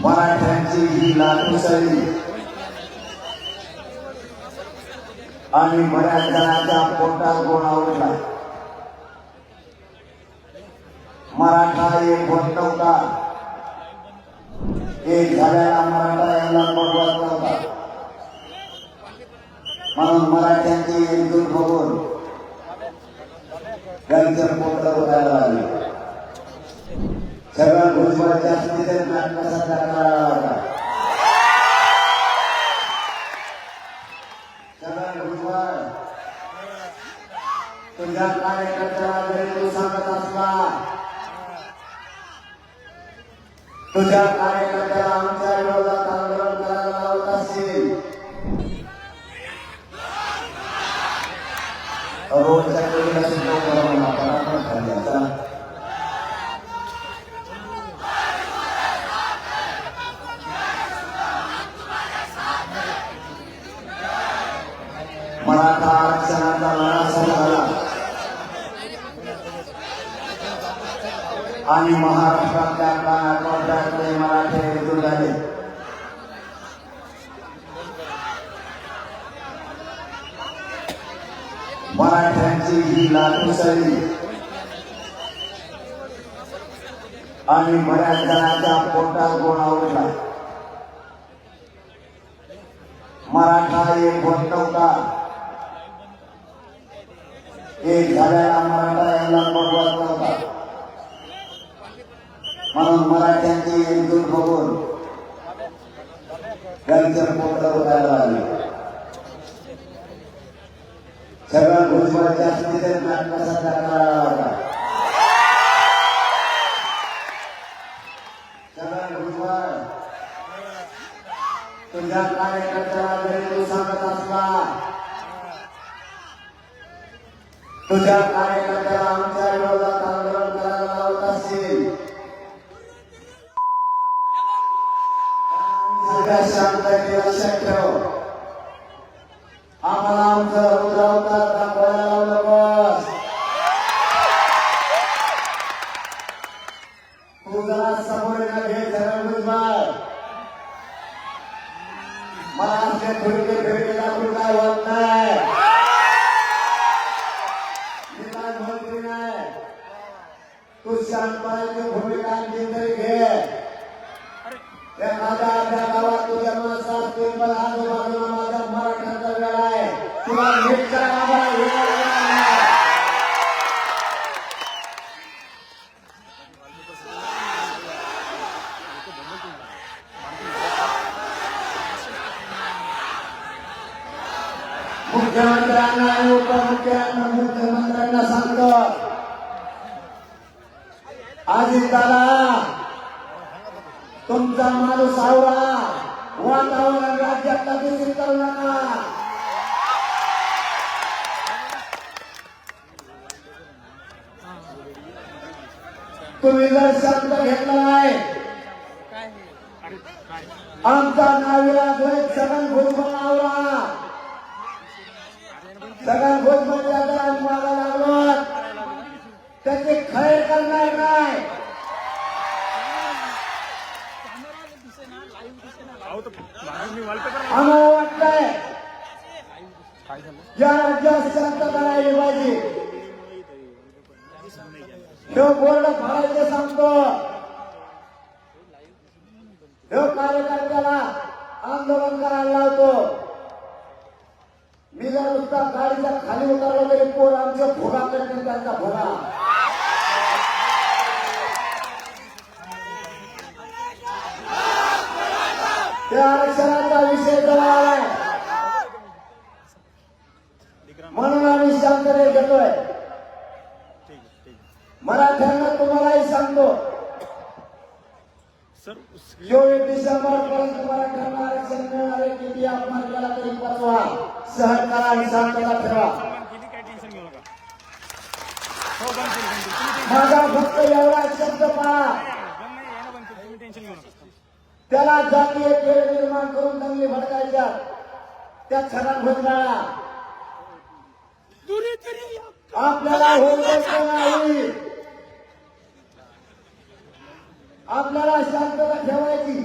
मराठ्यांची ही लाटूसळी आणि बऱ्याच जणांच्या पोटात गोळा उडला मराठा एक होत. नव्हता एक झालेला मराठा यांना बघवत नव्हता म्हणून मराठ्यांची एकजूट बघून त्यांचं पोट wajah tidak akan kesadaran आणि महाराष्ट्रातल्या कानाकोपऱ्यातले मराठे एकजूट झाले मराठ्यांची ही लाटू सरी आणि बऱ्याच जणांच्या पोटात गोळा उठला मराठा एक होत. नव्हता एक झालेला मराठा यांना बघवत नव्हता म्हणून मराठ्यांची एकजूट बघून त्यांचं पोट उडायला लागले सगळं भुजबळच्या स्थितीत नाटकाचा त्या शांततेने लक्षात ठेव. आम्हाला आमचा रुद्रावतार दाखवायला लावलं बस. तू जरा समोर घे जरा मला आमच्या थोडके फिरके दाखवून काय होत नाही. मी काय नाही. तू शांतपणाची भूमिका आणखी तरी घे. त्या माझ्या अर्ध्या गावात माझा मराठ्यांचा वेळ आहे तुला नीट करा मुख्यमंत्र्यांना आणि उपमुख्यमंत्र्यांना मुख्यमंत्र्यांना सांगतो. आज दादा तुमचा माणूस आवरा वातावरण राज्यात दूषित करू नका. तुम्ही जर शब्द घेतला नाही. आमचा नावीला द्वैत सगळं भुजबळ आवरा. सगळं भुजबळ यादव मला लागलो. त्याचे खैर करणार नाही आम्हाला वाटतंय या राज्यात शांतता राहिली पाहिजे हे बोर्ड फाडायचे सांगतो हे कार्यकर्त्याला आंदोलन करायला लावतो मी जर नुसता गाडीच्या खाली उतरलो तरी पोर आमच्या भोगा करते त्यांचा भोगा त्या आरक्षणाचा विषय म्हणून आम्ही शांतते घेतोय. मराठ्यांना तुम्हालाही सांगतो. चोवीस डिसेंबर पर्यंत मराठ्यांना आरक्षण मिळणारे किती अपमान केला तरी परवा. सहन करा आणि शांतता ठेवा. हो केली तुम्ही माझा फक्त एवढा शब्द पहा टेन्शन बंद नाही यायला बंद केली तुम्ही टेन्शन घेऊ नका त्याला जातीय खेळ निर्माण करून दंगली भडकायच्या त्या छरात भोजनाला आपल्याला नाही. आपल्याला शांतता ठेवायची.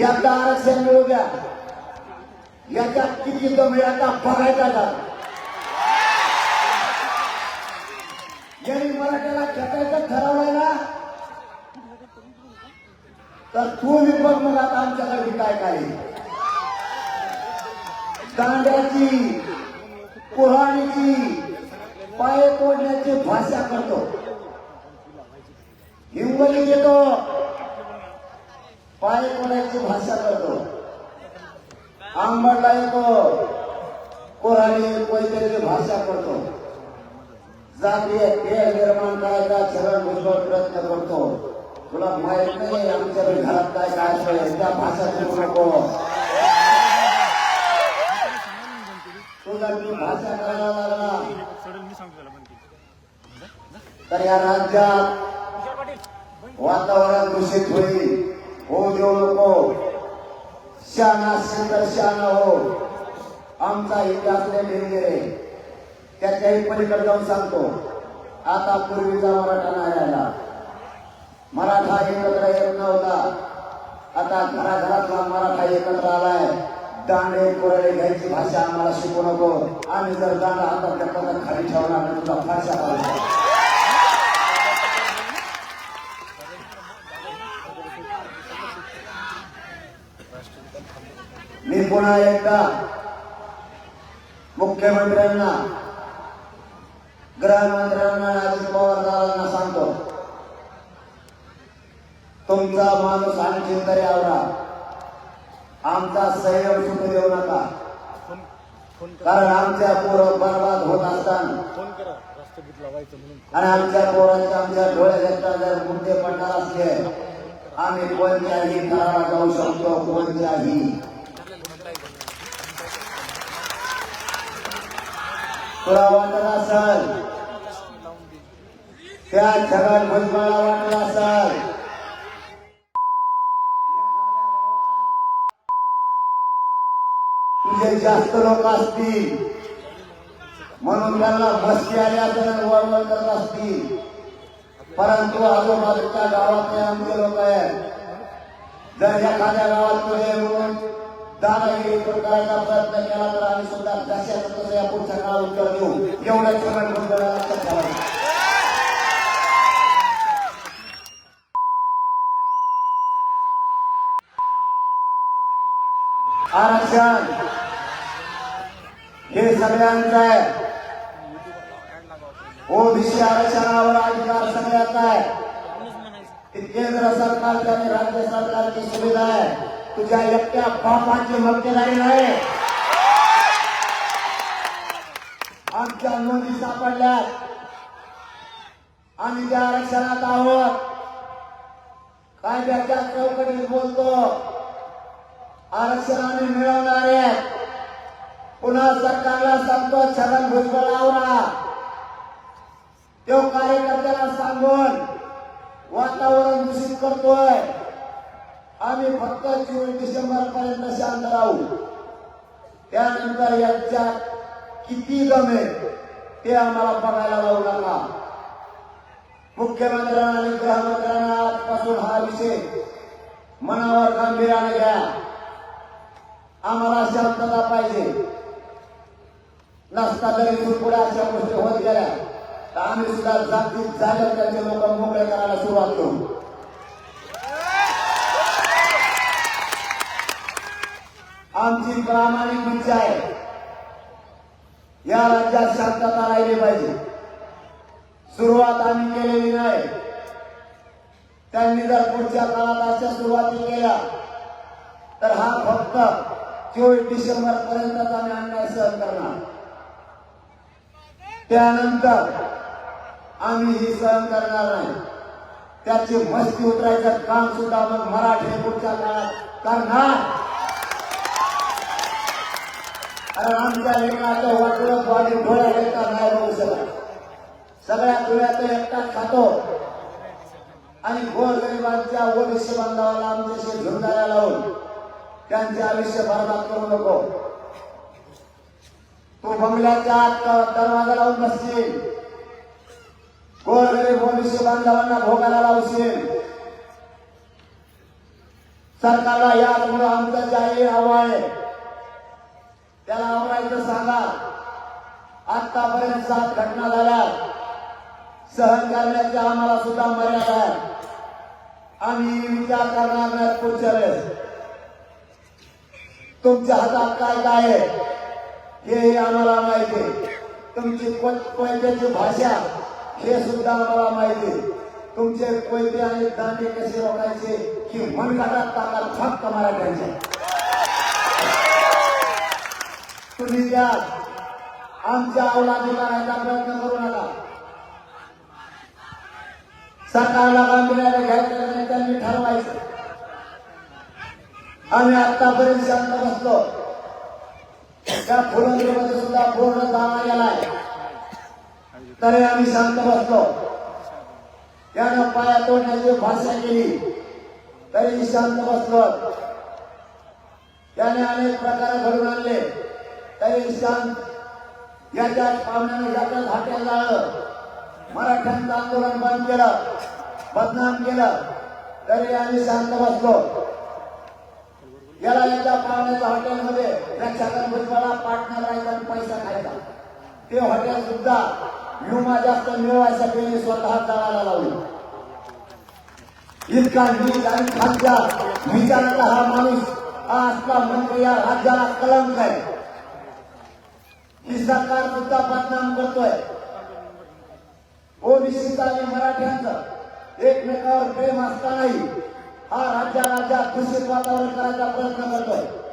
याचा आरक्षण मिळू द्या. याच्यात किती दम एकदा बघायचा का? यांनी मराठ्याला खेळायचं ठरवलंय ना? तर तू विभाग मग आता आमच्याकडे काय काय दांड्याची पुराणीची पाय तोडण्याची भाषा करतो. हिंगोली येतो. पाय तोडण्याची भाषा करतो. आंबडला येतो. कोराणी कोयत्याची भाषा करतो. जातीय खेळ निर्माण करायचा चरण भुजबळ प्रयत्न करतो. तुला माहीत नाही आमच्या घरात काय काय असतंय त्या भाषा करू नको. तुला मी भाषा करायला लागला तर या राज्यात वातावरण दूषित होईल. होऊ देऊ नको. शाना असेल तर शाना हो. आमचा इतिहास लिहिले त्याच्याही पलीकडे जाऊन सांगतो. आता पूर्वीचा मराठा नाही आला मराठा एकत्र येत नव्हता. आता घराघरातला मराठा एकत्र आलाय. दांडे कोरडे घ्यायची भाषा आम्हाला शिकू नको. आम्ही जर दांडा हातात घेतला तर खाली ठेवणार नाही तुला फाशा पाहिजे. मी पुन्हा एकदा मुख्यमंत्र्यांना गृहमंत्र्यांना अजित पवार दादांना सांगतो तुमचा माणूस आणखी तरी आवरा. आमचा संयम सुटू देऊ नका. कारण आमच्या पोरं बरबाद होत असताना आणि आमच्या पोरांच्या आमच्या डोळ्याच्या जर मुद्दे पडणार असले आम्ही कोणत्याही करारा जाऊ शकतो कोणत्याही. तुला वाटत असल? त्या जगात भुजबळाला वाटत असल तुझे जास्त लोक असतील. म्हणून त्यांना मस्ती आली असं वळवळ करत असतील. परंतु आजूबाजूच्या गावातले आमचे लोक आहेत. जर एखाद्या गावात पुढे म्हणून दादागिरी करायचा प्रयत्न केला तर आम्ही सुद्धा जशाचं तसं या पुढच्या काळात उत्तर देऊ. एवढ्याच सगळ्यात गोंधळाला लक्षात ठेवायचं आरक्षण. हे सगळ्यांचं आहे. ओबीसी आरक्षणावर अधिकार सगळ्यांचा आहे. ती केंद्र सरकारची आणि राज्य सरकारची सुविधा आहे तुझ्या एकट्या बापाची मक्तेदारी नाही. आमच्या नोंदी सापडल्या आम्ही त्या आरक्षणात आहोत कायद्याच्या चौकटीत बोलतो. आरक्षण आम्ही मिळवणार आहे. पुन्हा सरकारला सांगतो छगन भुजबळ आवरा. तो कार्यकर्त्याला सांगून वातावरण दूषित करतोय. आम्ही फक्त चोवीस डिसेंबर पर्यंत शांत राहू. त्यानंतर यांच्या किती दम ते आम्हाला बघायला लावू नका. मुख्यमंत्र्यांना आणि गृहमंत्र्यांना आजपासून हा विषय मनावर गांभीर्याने घ्या. आम्हाला शांतता पाहिजे. नसता तरी पुढे अशा गोष्टी होत गेल्या. तर आम्ही सुद्धा जागतिक जागर त्यांचे लोक मोकळे करायला सुरुवात करू. आमची प्रामाणिक इच्छा आहे. या राज्यात शांतता राहिली पाहिजे. सुरुवात आम्ही केलेली नाही. त्यांनी जर पुढच्या काळात अशा सुरुवाती केल्या तर हा फक्त चोवीस डिसेंबर पर्यंतच आम्ही अन्याय सहन करणार. त्यानंतर आम्ही ही सहन करणार नाही. त्याची मस्ती उतरायचं काम सुद्धा मग मराठी पुढच्या काळात करणार. कारण आमच्या लेखनाचं वाटलं बॉडी डोळ्या एकटा नाही बघू शकत. सगळ्या डोळ्यात एकटा खातो. आणि गोर गरिबांच्या ओबीसी बांधवाला आमच्याशी झुंडाला लावून त्यांचे आयुष्य बर्बाद करून तो बंगल्याच्या दरवाजा लावून बसशील. गोरगरीब ओबीसी बांधवांना भोगायला लावशील. सरकारला यामुळे आमचा जाहीर आव्हान आहे. त्याला आवडायचं सांगा. आतापर्यंत सात घटना झाल्या सहन करण्याच्या आम्हाला सुद्धा मर्यादा आहे. आम्ही विचार करणार नाही पुढच्या वेळेस. तुमच्या हातात काय काय आहे? हे आम्हाला माहिती आहे. तुमची कोयत्याची भाषा हे सुद्धा आम्हाला माहिती आहे. तुमचे कोयते आणि दांडे कसे रोखायचे की मनगटात ताकद फक्त मराठ्यांचे. तुम्ही द्या. आमच्या अवलादी करायचा प्रयत्न करू नका. सरकारला गांभीर्याने घ्यायचं नाही त्यांनी ठरवायचं. आम्ही आतापर्यंत शांत बसलो. त्या फुलंबरीमध्ये सुद्धा पूर्ण दाना गेलाय तरी आम्ही शांत बसलो. त्यानं पाया तोडण्याची भाषा केली. तरी शांत बसलो. त्याने अनेक प्रकार घडून आणले. तरी शांत याच्या पाहुण्याने याच्यात हाट्या जाळलं. मराठ्यांचं आंदोलन बंद केलं. बदनाम केलं. तरी आम्ही शांत बसलो. याला एकदा पाहुण्याच्या हॉटेलमध्ये रक्षाकरण भुजबळा पार्टनर राहायचा आणि पैसा खायचा. ते हॉटेल सुद्धा विमा जास्त मिळवायसाठी मी स्वतः जाळायला लावली. इतका नीट आणि खासदार विचाराचा हा माणूस असला म्हणजे या राज्याला कलंक आहे. ही सरकार सुद्धा बदनाम करतोय. ओबीसीचा आणि मराठ्यांचं एकमेकावर प्रेम असतानाही हा राज्या राज्यात दूषित वातावरण करायचा प्रयत्न करतोय.